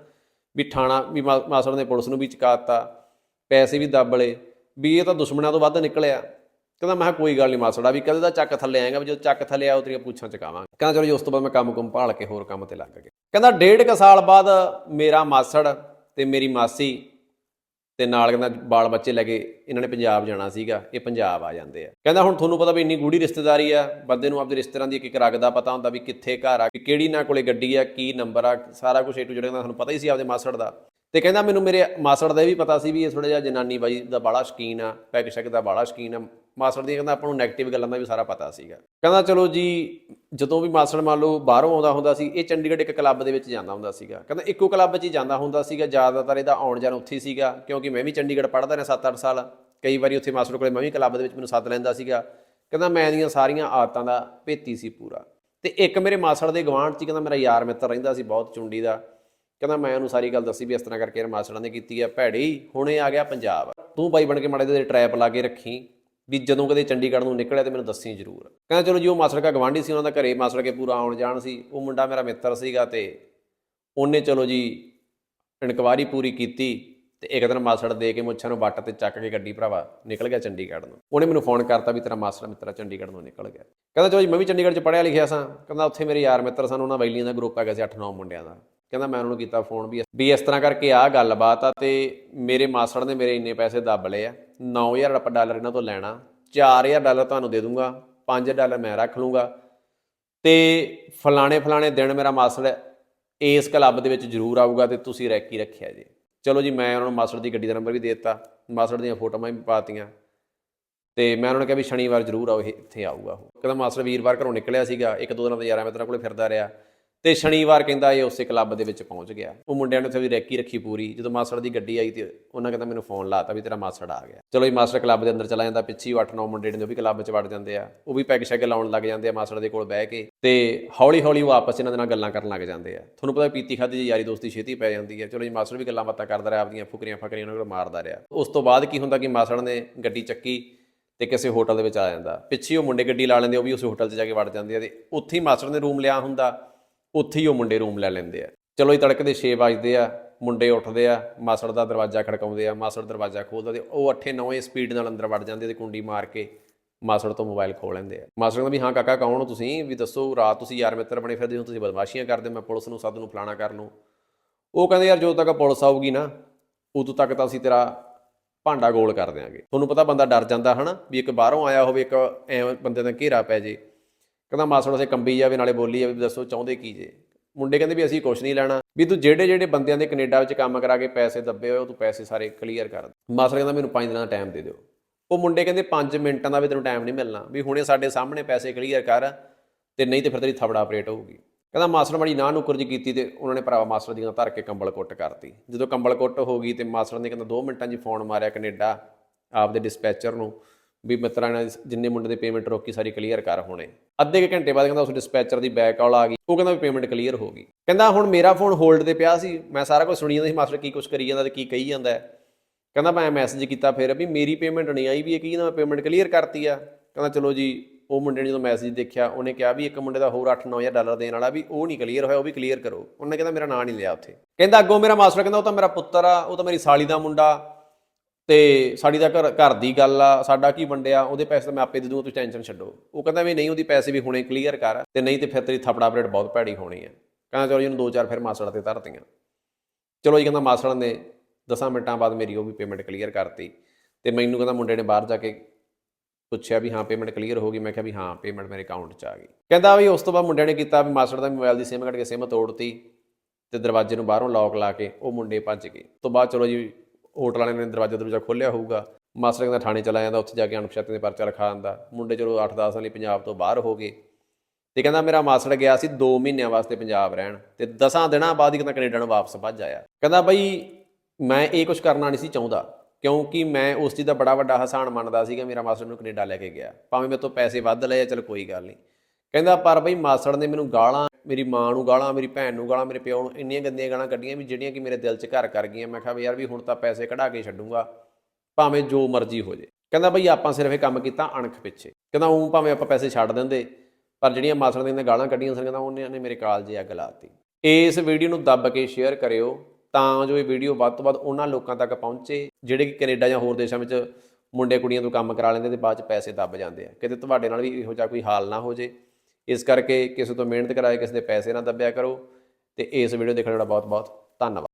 ਵੀ ਠਾਣਾ, ਵੀ ਮਾ- ਮਾਸੜ ਨੇ ਪੁਲਿਸ ਨੂੰ ਵੀ ਚਕਾਤਾ, ਪੈਸੇ ਵੀ ਦੱਬ ਲਏ, ਵੀ ਇਹ ਤਾਂ ਦੁਸ਼ਮਣਾਂ ਤੋਂ ਵੱਧ ਨਿਕਲਿਆ। ਕਹਿੰਦਾ ਮੈਂ ਕਿਹਾ ਕੋਈ ਗੱਲ ਨਹੀਂ ਮਾਸੜਾ ਵੀ ਕਦੇ ਦਾ ਚੱਕ ਥੱਲੇ ਆਏਗਾ, ਵੀ ਜਦੋਂ ਚੱਕ ਥੱਲੇ ਆਉ ਤੇਰੀਆਂ ਪੁੱਛਾਂ ਚਕਾਵਾਂਗੇ। ਕਹਿੰਦਾ ਚਲੋ ਜੀ, ਉਸ ਤੋਂ ਬਾਅਦ ਮੈਂ ਕੰਮ ਕੁੰਮ ਭਾਲ ਕੇ ਹੋਰ ਕੰਮ ਤੇ ਲੱਗ ਗਿਆ। ਕਹਿੰਦਾ ਡੇਢ ਕ ਸਾਲ ਬਾਅਦ ਮੇਰਾ ਮਾਸੜ ਤੇ ਮੇਰੀ ਮਾਸੀ ਤੇ ਨਾਲ ਕਹਿੰਦਾ ਬਾਲ ਬੱਚੇ ਲੈ ਕੇ ਇਹਨਾਂ ਨੇ ਪੰਜਾਬ ਜਾਣਾ ਸੀਗਾ, ਇਹ ਪੰਜਾਬ ਆ ਜਾਂਦੇ ਆ। ਕਹਿੰਦਾ ਹੁਣ ਤੁਹਾਨੂੰ ਪਤਾ ਵੀ ਇੰਨੀ ਗੂੜੀ ਰਿਸ਼ਤੇਦਾਰੀ ਆ, ਬੰਦੇ ਨੂੰ ਆਪਦੇ ਰਿਸ਼ਤੇਦਾਰਾਂ ਦੀ ਇੱਕ ਇੱਕ ਰਗ ਦਾ ਪਤਾ ਹੁੰਦਾ ਵੀ ਕਿੱਥੇ ਘਰ ਆ ਕਿਹੜੀ ਨਾ ਕੋਲੇ ਗੱਡੀ ਆ, ਕੀ ਨੰਬਰ ਆ, ਸਾਰਾ ਕੁਝ ਏ ਟੂ ਜਿਹੜਾ ਤੁਹਾਨੂੰ ਪਤਾ ਹੀ ਸੀ ਆਪਦੇ ਮਾਸੜ ਦਾ। ਤੇ ਕਹਿੰਦਾ ਮੈਨੂੰ ਮੇਰੇ ਮਾਸੜ ਦਾ ਇਹ ਵੀ ਪਤਾ ਸੀ ਵੀ ਇਹ ਥੋੜਾ ਜਿਹਾ ਜਨਾਨੀ ਬਾਈ ਦਾ ਬਾਲਾ ਸ਼ਕੀਨ ਆ, ਪੈਗ ਸ਼ੈਗ ਦਾ ਬਾਲਾ ਸ਼ਕੀਨ ਆ ਮਾਸੜ ਦੀਆਂ ਕਹਿੰਦਾ ਆਪਾਂ ਨੂੰ 네ਗੇਟਿਵ ਗੱਲਾਂ ਦਾ ਵੀ ਸਾਰਾ ਪਤਾ ਸੀਗਾ। ਕਹਿੰਦਾ ਚਲੋ ਜੀ, ਜਦੋਂ ਵੀ ਮਾਸੜ ਮੰਨ ਲਓ ਬਾਹਰੋਂ ਆਉਂਦਾ ਹੁੰਦਾ ਸੀ, ਇਹ ਚੰਡੀਗੜ੍ਹ ਇੱਕ ਕਲੱਬ ਦੇ ਵਿੱਚ ਜਾਂਦਾ ਹੁੰਦਾ ਸੀਗਾ। ਕਹਿੰਦਾ ਇੱਕੋ ਕਲੱਬ 'ਚ ਹੀ ਜਾਂਦਾ ਹੁੰਦਾ ਸੀਗਾ, ਜ਼ਿਆਦਾਤਰ ਇਹਦਾ ਆਉਣ ਜਾਣ ਉੱਥੇ ਹੀ ਸੀਗਾ, ਕਿਉਂਕਿ ਮੈਂ ਵੀ ਚੰਡੀਗੜ੍ਹ ਪੜ੍ਹਦਾ ਰਿਹਾ 7-8 ਸਾਲ। ਕਈ ਵਾਰੀ ਉੱਥੇ ਮਾਸੜ ਕੋਲੇ ਮੈਂ ਵੀ ਕਲੱਬ ਦੇ ਵਿੱਚ ਮੈਨੂੰ ਸੱਦ ਲੈਂਦਾ ਸੀਗਾ। ਕਹਿੰਦਾ ਮੈਂ ਇਹਦੀਆਂ ਸਾਰੀਆਂ ਆਦਤਾਂ ਦਾ ਭੇਤੀ ਸੀ ਪੂਰਾ। ਤੇ ਇੱਕ ਮੇਰੇ ਮਾਸੜ ਦੇ ਗਵਾਂਢ 'ਚ ਕਹਿੰਦਾ ਮੇਰਾ ਯਾਰ ਮਿੱਤਰ ਰਹਿੰਦਾ ਸੀ ਬਹੁਤ ਚੁੰਡੀ ਦਾ। ਕਹਿੰਦਾ ਮੈਂ ਉਹਨੂੰ ਸਾਰੀ ਗੱਲ ਦੱਸੀ ਵੀ ਇਸ ਤਰ੍ਹਾਂ ਕਰਕੇ ਯਾਰ ਮਾਸੜਾਂ ਨੇ ਕੀਤੀ ਹੈ ਭੈੜੀ, ਹੁਣੇ ਆ ਗਿਆ ਪੰਜਾਬ। ਤੂੰ ਬਾਈ ਬਣ ਕੇ ਮਾੜੇ ਦੇ ਟਰੈਪ ਲਾ ਕੇ ਰੱਖੀ। ਵੀ ਜਦੋਂ ਕਦੇ ਚੰਡੀਗੜ੍ਹ ਨੂੰ ਨਿਕਲਿਆ ਤੇ ਮੈਨੂੰ ਦੱਸੀ ਜ਼ਰੂਰ। ਕਹਿੰਦਾ, ਚਲੋ ਜੀ, ਉਹ ਮਾਸੜ ਕਾ ਗਵਾਂਢੀ ਸੀ, ਉਹਨਾਂ ਦਾ ਘਰੇ ਮਾਸੜ ਕੇ ਪੂਰਾ ਆਉਣ ਜਾਣ ਸੀ। ਉਹ ਮੁੰਡਾ ਮੇਰਾ ਮਿੱਤਰ ਸੀਗਾ ਤੇ ਉਹਨੇ ਚਲੋ ਜੀ ਇਨਕੁਆਰੀ ਪੂਰੀ ਕੀਤੀ ਤੇ ਇੱਕ ਦਿਨ ਮਾਸੜ ਦੇ ਕੇ ਮੁੱਛਾਂ ਨੂੰ ਵੱਟ ਤੇ ਚੱਕ ਕੇ ਗੱਡੀ ਭਰਾਵਾ ਨਿਕਲ ਗਿਆ ਚੰਡੀਗੜ੍ਹ ਨੂੰ। ਉਹਨੇ ਮੈਨੂੰ ਫੋਨ ਕਰਤਾ ਵੀ ਤੇਰਾ ਮਾਸੜ ਮਿੱਤਰ ਚੰਡੀਗੜ੍ਹ ਨੂੰ ਨਿਕਲ ਗਿਆ। ਕਹਿੰਦਾ, ਚਲੋ ਜੀ, ਮੈਂ ਵੀ ਚੰਡੀਗੜ੍ਹ 'ਚ ਪੜ੍ਹਿਆ ਲਿਖਿਆ ਸਾਂ। ਕਹਿੰਦਾ, ਉੱਥੇ ਮੇਰੇ ਯਾਰ ਮਿੱਤਰ ਸਨ, ਉਹਨਾਂ ਵੈਲੀਆਂ ਦਾ ਗਰੁੱਪ ਹੈਗਾ ਸੀ 8-9 ਮੁੰਡਿਆਂ ਦਾ। ਕਹਿੰਦਾ, ਮੈਂ ਉਹਨਾਂ ਨੂੰ ਕੀਤਾ ਫੋਨ ਵੀ ਵੀ ਇਸ ਤਰ੍ਹਾਂ ਕਰਕੇ ਆ ਗੱਲਬਾਤ ਆ ਤੇ ਮੇਰੇ ਮਾਸੜ ਨੇ ਮੇਰੇ ਇੰਨੇ ਪੈਸੇ ਦੱਬ ਲਏ ਆ। 9000 ਆਪਾਂ ਡਾਲਰ ਇਹਨਾਂ ਤੋਂ ਲੈਣਾ 4000 ਡਾਲਰ ਤੁਹਾਨੂੰ ਦੇ ਦੂੰਗਾ 5 ਡਾਲਰ ਮੈਂ ਰੱਖ ਲੂੰਗਾ। ਤੇ ਫਲਾਣੇ ਫਲਾਣੇ ਦਿਨ ਮੇਰਾ ਮਾਸੜ ਇਸ ਕਲੱਬ ਦੇ ਵਿੱਚ ਜ਼ਰੂਰ ਆਊਗਾ ਤੇ ਤੁਸੀਂ ਰੈਕੀ ਰੱਖਿਆ ਜੀ। ਚਲੋ ਜੀ, ਮੈਂ ਉਹਨਾਂ ਨੂੰ ਮਾਸੜ ਦੀ ਗੱਡੀ ਦਾ ਨੰਬਰ ਵੀ ਦੇ ਦਿੱਤਾ, ਮਾਸੜ ਦੀਆਂ ਫੋਟੋਆਂ ਵੀ ਪਾਤੀਆਂ। ਤੇ ਮੈਂ ਉਹਨਾਂ ਨੂੰ ਕਿਹਾ ਵੀ ਸ਼ਨੀਵਾਰ ਜ਼ਰੂਰ ਆਓ ਇੱਥੇ ਆਊਗਾ ਉਹ। ਕਹਿੰਦਾ ਮਾਸਟਰ ਵੀਰਵਾਰ ਘਰੋਂ ਨਿਕਲਿਆ ਸੀਗਾ, ਇੱਕ ਦੋ ਦਿਨਾਂ ਦਾ ਯਾਰਾਂ ਮਿੱਤਰਾਂ ਕੋਲੇ ਫਿਰਦਾ ਰਿਹਾ। ਤੇ ਸ਼ਨੀਵਾਰ ਕਹਿੰਦਾ ਇਹ ਉਸੇ ਕਲੱਬ ਦੇ ਵਿੱਚ ਪਹੁੰਚ ਗਿਆ। ਉਹ ਮੁੰਡਿਆਂ ਨੇ ਉੱਥੇ ਵੀ ਰੈਕੀ ਰੱਖੀ ਪੂਰੀ। ਜਦੋਂ ਮਾਸੜ ਦੀ ਗੱਡੀ ਆਈ ਤੇ ਉਹਨਾਂ ਕਹਿੰਦਾ ਮੈਨੂੰ ਫੋਨ ਲਾਤਾ ਵੀ ਤੇਰਾ ਮਾਸੜ ਆ ਗਿਆ। ਚਲੋ ਜੀ, ਮਾਸਟਰ ਕਲੱਬ ਦੇ ਅੰਦਰ ਚਲਾ ਜਾਂਦਾ। ਪਿੱਛੇ ਹੀ 8-9 ਮੁੰਡੇ ਨੇ ਉਹ ਵੀ ਕਲੱਬ 'ਚ ਵੜ ਜਾਂਦੇ ਆ। ਉਹ ਵੀ ਪੈਗ ਸ਼ੈਗ ਲਾਉਣ ਲੱਗ ਜਾਂਦੇ ਆ ਮਾਸੜ ਦੇ ਕੋਲ ਬਹਿ ਕੇ। ਤੇ ਹੌਲੀ ਹੌਲੀ ਉਹ ਆਪਸ ਇਹਨਾਂ ਦੇ ਨਾਲ ਗੱਲਾਂ ਕਰਨ ਲੱਗ ਜਾਂਦੇ ਆ। ਤੁਹਾਨੂੰ ਪਤਾ ਪੀਤੀ ਖਾਦੀ ਜੀ ਯਾਰੀ ਦੋਸਤੀ ਛੇਤੀ ਪੈ ਜਾਂਦੀ ਹੈ ਚਲੋ ਜੀ ਮਾਸਟਰ ਵੀ ਗੱਲਾਂ ਬਾਤਾਂ ਕਰਦਾ ਰਿਹਾ ਆਪਦੀਆਂ ਫੁਕਰੀਆਂ ਫਕਰੀਆਂ ਉਹਨਾਂ ਕੋਲ ਮਾਰਦਾ ਰਿਹਾ। ਉਸ ਤੋਂ ਬਾਅਦ ਕੀ ਹੁੰਦਾ ਕਿ ਮਾਸੜ ਨੇ ਗੱਡੀ ਚੱਕੀ ਤੇ ਕਿਸੇ ਹੋਟਲ ਦੇ ਵਿੱਚ ਆ ਜਾਂਦਾ। ਪਿੱਛੇ ਉਹ ਮੁੰਡੇ ਗੱਡੀ ਲਾ ਲੈਂਦੇ, ਉਹ ਵੀ ਉਸ ਹੋਟਲ 'ਚ ਜਾ ਕੇ ਵੜ ਜਾਂਦੇ ਆ ਤੇ ਉੱਥੇ ਹੀ ਮਾਸਟਰ ਨੇ ਰੂਮ ਲਿਆ ਹੁੰਦਾ। ਉੱਥੇ ਹੀ ਉਹ ਮੁੰਡੇ ਰੂਮ ਲੈ ਲੈਂਦੇ ਆ। ਚਲੋ ਜੀ ਤੜਕੇ ਦੇ 6 ਵਜਦੇ ਆ, ਮੁੰਡੇ ਉੱਠਦੇ ਆ, ਮਾਸੜ ਦਾ ਦਰਵਾਜ਼ਾ ਖੜਕਾਉਂਦੇ ਆ, ਮਾਸੜ ਦਰਵਾਜ਼ਾ ਖੋਲਦਾ ਤੇ ਉਹ 8-9 ਸਪੀਡ ਨਾਲ ਅੰਦਰ ਵੜ ਜਾਂਦੇ ਤੇ ਕੁੰਡੀ ਮਾਰ ਕੇ ਮਾਸੜ ਤੋਂ ਮੋਬਾਈਲ ਖੋਹ ਲੈਂਦੇ ਆ। ਮਾਸੜ ਕਹਿੰਦਾ ਵੀ ਹਾਂ ਕਾਕਾ, ਕੌਣ ਹੋ ਤੁਸੀਂ? ਵੀ ਦੱਸੋ, ਰਾਤ ਤੁਸੀਂ ਯਾਰ ਮਿੱਤਰ ਬਣੇ ਫਿਰਦੇ ਹੋ, ਤੁਸੀਂ ਬਦਮਾਸ਼ੀਆਂ ਕਰਦੇ ਮੈਂ ਪੁਲਿਸ ਨੂੰ, ਸੱਦ ਨੂੰ, ਫਲਾਣਾ ਕਰ ਲੂੰ ਉਹ ਕਹਿੰਦੇ ਯਾਰ ਜਦੋਂ ਤੱਕ ਪੁਲਿਸ ਆਊਗੀ ਨਾ, ਉਦੋਂ ਤੱਕ ਤਾਂ ਅਸੀਂ ਤੇਰਾ ਭਾਂਡਾ ਗੋਲ ਕਰ ਦਿਆਂਗੇ। ਤੁਹਾਨੂੰ ਪਤਾ ਬੰਦਾ ਡਰ ਜਾਂਦਾ ਹਨਾ, ਵੀ ਇੱਕ ਬਾਹਰੋਂ ਆਇਆ ਹੋਵੇ, ਇੱਕ ਐਵੇਂ ਬੰਦੇ ਦਾ ਘੇਰਾ ਪੈ ਜੇ। ਕਹਿੰਦਾ ਮਾਸੜ ਉਸੇ ਕੰਬੀ ਜਾਵੇ ਨਾਲੇ ਬੋਲੀ ਜਾਵੇ ਵੀ ਦੱਸੋ ਚਾਹੁੰਦੇ ਕੀ ਜੇ। ਮੁੰਡੇ ਕਹਿੰਦੇ ਵੀ ਅਸੀਂ ਕੁਝ ਨਹੀਂ ਲੈਣਾ। ਵੀ ਤੂੰ ਜਿਹੜੇ ਜਿਹੜੇ ਬੰਦਿਆਂ ਦੇ ਕੈਨੇਡਾ ਵਿੱਚ ਕੰਮ ਕਰਾ ਕੇ ਪੈਸੇ ਦੱਬੇ ਹੋਏ ਉਹ ਤੂੰ ਪੈਸੇ ਸਾਰੇ ਕਲੀਅਰ ਕਰ ਦੇ। ਮਾਸੜ ਕਹਿੰਦਾ ਮੈਨੂੰ 5 ਦਿਨਾਂ ਦਾ ਟਾਈਮ ਦੇ ਦਿਓ। ਉਹ ਮੁੰਡੇ ਕਹਿੰਦੇ 5 ਮਿੰਟਾਂ ਦਾ ਵੀ ਤੈਨੂੰ ਟਾਈਮ ਨਹੀਂ ਮਿਲਣਾ। ਵੀ ਹੁਣੇ ਸਾਡੇ ਸਾਹਮਣੇ ਪੈਸੇ ਕਲੀਅਰ ਕਰ ਤੇ ਨਹੀਂ ਤੇ ਫਿਰ ਤੇਰੀ ਥਬੜਾ ਆਪਰੇਟ ਹੋਊਗੀ। ਕਹਿੰਦਾ ਮਾਸਟਰ ਮਾੜੀ ਨਾ ਨੁਕਰ ਜੀ ਕੀਤੀ ਤੇ ਉਹਨਾਂ ਨੇ ਭਰਾਵਾ ਮਾਸਟਰ ਦੀਆਂ ਧਰ ਕੇ ਕੰਬਲ ਕੁੱਟ ਕਰਤੀ। ਜਦੋਂ ਕੰਬਲ ਕੁੱਟ ਹੋ ਗਈ ਤੇ ਮਾਸਟਰ ਨੇ ਕਹਿੰਦਾ 2 ਮਿੰਟਾਂ 'ਚ ਫੋਨ ਮਾਰਿਆ ਕੈਨੇਡਾ, ਆਪਦੇ ਡਿਸਪੈਚਰ ਨੂੰ। ਵੀ ਮਿੱਤਰਾਂ ਨੇ ਜਿੰਨੇ ਮੁੰਡੇ ਦੇ ਪੇਮੈਂਟ ਰੋਕੀ ਸਾਰੀ ਕਲੀਅਰ ਕਰ ਹੋਣੇ। ਅੱਧੇ ਕੁ ਘੰਟੇ ਬਾਅਦ ਕਹਿੰਦਾ ਉਸ ਡਿਸਪੈਚਰ ਦੀ ਬੈਕ ਕਾਲ ਆ ਗਈ। ਉਹ ਕਹਿੰਦਾ ਵੀ ਪੇਮੈਂਟ ਕਲੀਅਰ ਹੋ ਗਈ। ਕਹਿੰਦਾ ਹੁਣ ਮੇਰਾ ਫੋਨ ਹੋਲਡ ਤੇ ਪਿਆ ਸੀ। ਮੈਂ ਸਾਰਾ ਕੁਝ ਸੁਣੀ ਜਾਂਦਾ ਸੀ। ਮਾਸਟਰ ਕੀ ਕੁਝ ਕਰੀ ਜਾਂਦਾ ਤੇ ਕੀ ਕਹੀ ਜਾਂਦਾ ਕਹਿੰਦਾ ਮੈਂ ਮੈਸੇਜ ਕੀਤਾ ਫਿਰ ਵੀ ਮੇਰੀ ਪੇਮੈਂਟ ਨਹੀਂ ਆਈ ਵੀ ਇਹ ਕੀ ਕਹਿੰਦਾ ਮੈਂ ਪੇਮੈਂਟ ਕਲੀਅਰ ਕਰਤੀ ਆ। ਕਹਿੰਦਾ ਚਲੋ ਜੀ, ਉਹ ਮੁੰਡੇ ਨੇ ਜਦੋਂ ਮੈਸੇਜ ਦੇਖਿਆ, ਉਹਨੇ ਕਿਹਾ ਵੀ ਇੱਕ ਮੁੰਡੇ ਦਾ ਹੋਰ 8-9000 ਡਾਲਰ ਦੇਣ ਵਾਲਾ ਵੀ ਉਹ ਨਹੀਂ ਕਲੀਅਰ ਹੋਇਆ, ਉਹ ਵੀ ਕਲੀਅਰ ਕਰੋ। ਉਹਨੇ ਕਹਿੰਦਾ ਮੇਰਾ ਨਾਂ ਨਹੀਂ ਲਿਆ ਉੱਥੇ। ਕਹਿੰਦਾ ਅੱਗੋਂ ਮੇਰਾ ਮਾਸਟਰ ਕਹਿੰਦਾ, ਉਹ ਤਾਂ ਮੇਰਾ ਪੁੱਤਰ ਆ, ਉਹ ਤਾਂ ਮੇਰੀ ਸਾਲੀ ਦਾ ਮੁੰਡਾ। ਤੇ ਸਾਡੀ ਦਾ ਘਰ ਘਰ ਦੀ ਗੱਲ ਆ, ਸਾਡਾ ਕੀ ਵੰਡਿਆ, ਉਹਦੇ ਪੈਸੇ ਤਾਂ ਮੈਂ ਆਪੇ ਦੇ ਦੂੰਗਾ, ਤੁਸੀਂ ਟੈਨਸ਼ਨ ਛੱਡੋ। ਉਹ ਕਹਿੰਦਾ ਵੀ ਨਹੀਂ, ਉਹਦੀ ਪੈਸੇ ਵੀ ਹੁਣੇ ਕਲੀਅਰ ਕਰ, ਤੇ ਨਹੀਂ ਤੇ ਫਿਰ ਤੇਰੀ ਥਪੜਾ ਅਪਡੇਟ ਬਹੁਤ ਭੈੜੀ ਹੋਣੀ ਹੈ ਕਹਿੰਦਾ ਚਲੋ ਜੀ, ਉਹਨੂੰ ਦੋ ਚਾਰ ਫਿਰ ਮਾਸੜਾ ਤੇ ਧਰਤੀਆਂ। ਚਲੋ ਜੀ, ਕਹਿੰਦਾ ਮਾਸੜ ਨੇ 10 ਮਿੰਟਾਂ ਬਾਅਦ ਮੇਰੀ ਉਹ ਵੀ ਪੇਮੈਂਟ ਕਲੀਅਰ ਕਰਤੀ। ਤੇ ਮੈਨੂੰ ਕਹਿੰਦਾ ਮੁੰਡੇ ਨੇ ਬਾਹਰ ਜਾ ਕੇ ਪੁੱਛਿਆ ਵੀ ਹਾਂ ਪੇਮੈਂਟ ਕਲੀਅਰ ਹੋ ਗਈ। ਮੈਂ ਕਿਹਾ ਵੀ ਹਾਂ ਪੇਮੈਂਟ ਮੇਰੇ ਅਕਾਊਂਟ 'ਚ ਆ ਗਈ। ਕਹਿੰਦਾ ਵੀ ਉਸ ਤੋਂ ਬਾਅਦ ਮੁੰਡਿਆਂ ਨੇ ਕੀਤਾ ਵੀ ਮਾਸਟਰ ਦਾ ਮੋਬਾਈਲ ਦੀ ਸਿਮ ਕੱਢ ਕੇ ਸਿਮ ਤੋੜਤੀ ਤੇ ਦਰਵਾਜ਼ੇ ਨੂੰ ਬਾਹਰੋਂ ਲੌਕ ਲਾ ਕੇ ਉਹ ਮੁੰਡੇ ਭੱਜ ਗਏ। ਤੋਂ ਬਾਅਦ ਚਲੋ ਜੀ ਹੋਟਲ ਵਾਲਿਆਂ ਨੇ ਦਰਵਾਜ਼ਾ ਦਰਵਾਜ਼ਾ ਖੋਲ੍ਹਿਆ ਹੋਊਗਾ। ਮਾਸਟਰ ਕਹਿੰਦਾ ਥਾਣੇ ਚਲਾ ਜਾਂਦਾ, ਉੱਥੇ ਜਾ ਕੇ ਅਣਪਛਾਤੇ ਦੇ ਪਰਚਾ ਲਿਖਾ ਆਂਦਾ ਮੁੰਡੇ ਚਲੋ 8-10 ਸਾਲੀ ਪੰਜਾਬ ਤੋਂ ਬਾਹਰ ਹੋ ਗਏ। ਤੇ ਕਹਿੰਦਾ ਮੇਰਾ ਮਾਸਟਰ ਗਿਆ ਸੀ 2 ਮਹੀਨਿਆਂ ਵਾਸਤੇ ਪੰਜਾਬ ਰਹਿਣ ਤੇ 10 ਦਿਨਾਂ ਬਾਅਦ ਹੀ ਕਹਿੰਦਾ ਕੈਨੇਡਾ ਨੂੰ ਵਾਪਸ ਭੱਜ ਆਇਆ। ਕਹਿੰਦਾ ਬਈ ਮੈਂ ਇਹ ਕੁਝ ਕਰਨਾ ਨਹੀਂ ਸੀ ਚਾਹੁੰਦਾ, ਕਿਉਂਕਿ ਮੈਂ ਉਸ ਚੀਜ਼ ਦਾ ਬੜਾ ਵੱਡਾ ਹਸਾਨ ਮੰਨਦਾ ਸੀਗਾ, ਮੇਰਾ ਮਾਸਟਰ ਨੂੰ ਕੈਨੇਡਾ ਲੈ ਕੇ ਗਿਆ। ਭਾਵੇਂ ਮੇਰੇ ਤੋਂ ਪੈਸੇ ਵੱਧ ਲਏ ਆ, ਚਲ ਕੋਈ ਗੱਲ ਨਹੀਂ। ਕਹਿੰਦਾ, ਪਰ ਬਈ ਮਾਸੜ ਨੇ ਮੈਨੂੰ ਗਾਲਾਂ, ਮੇਰੀ ਮਾਂ ਨੂੰ ਗਾਲਾਂ, ਮੇਰੀ ਭੈਣ ਨੂੰ ਗਾਲਾਂ, ਮੇਰੇ ਪਿਓ ਨੂੰ ਇੰਨੀਆਂ ਗੰਦੀਆਂ ਗਾਲਾਂ ਕੱਢੀਆਂ ਵੀ ਜਿਹੜੀਆਂ ਕਿ ਮੇਰੇ ਦਿਲ 'ਚ ਘਰ ਕਰ ਗਈਆਂ। ਮੈਂ ਕਿਹਾ ਵੀ ਯਾਰ ਵੀ ਹੁਣ ਤਾਂ ਪੈਸੇ ਕਢਾ ਕੇ ਛੱਡੂੰਗਾ, ਭਾਵੇਂ ਜੋ ਮਰਜ਼ੀ ਹੋ ਜੇ। ਕਹਿੰਦਾ, ਬਈ ਆਪਾਂ ਸਿਰਫ ਇਹ ਕੰਮ ਕੀਤਾ ਅਣਖ ਪਿੱਛੇ। ਕਹਿੰਦਾ ਉਹ ਭਾਵੇਂ ਆਪਾਂ ਪੈਸੇ ਛੱਡ ਦਿੰਦੇ, ਪਰ ਜਿਹੜੀਆਂ ਮਾਸੜ ਦੀਆਂ ਗਾਲਾਂ ਕੱਢੀਆਂ ਸਨ, ਕਹਿੰਦਾ, ਉਹਨੇ ਨੇ ਮੇਰੇ ਕਾਲਜੇ ਅੱਗ ਲਾਤੀ। ਇਸ ਵੀਡੀਓ ਨੂੰ ਦੱਬ ਕੇ ਸ਼ੇਅਰ ਕਰਿਓ, ਤਾਂ ਜੋ ਇਹ ਵੀਡੀਓ ਵੱਧ ਤੋਂ ਵੱਧ ਉਹਨਾਂ ਲੋਕਾਂ ਤੱਕ ਪਹੁੰਚੇ, ਜਿਹੜੇ ਕਿ ਕੈਨੇਡਾ ਜਾਂ ਹੋਰ ਦੇਸ਼ਾਂ ਵਿੱਚ ਮੁੰਡੇ ਕੁੜੀਆਂ ਤੋਂ ਕੰਮ ਕਰਾ ਲੈਂਦੇ ਤੇ ਬਾਅਦ ਚ ਪੈਸੇ ਦੱਬ ਜਾਂਦੇ ਆ। ਕਿਤੇ ਤੁਹਾਡੇ ਨਾਲ ਵੀ ਇਹੋ ਜਿਹਾ ਕੋਈ ਹਾਲ ਨਾ ਹੋ ਜੇ। ਇਸ ਕਰਕੇ ਕਿਸੇ ਤੋਂ ਮਿਹਨਤ ਕਰਾਏ, ਕਿਸੇ ਦੇ ਪੈਸੇ ਨਾ ਦੱਬਿਆ ਕਰੋ ਤੇ ਇਸ ਵੀਡੀਓ ਦੇਖਣ ਦਾ ਬਹੁਤ ਬਹੁਤ ਧੰਨਵਾਦ।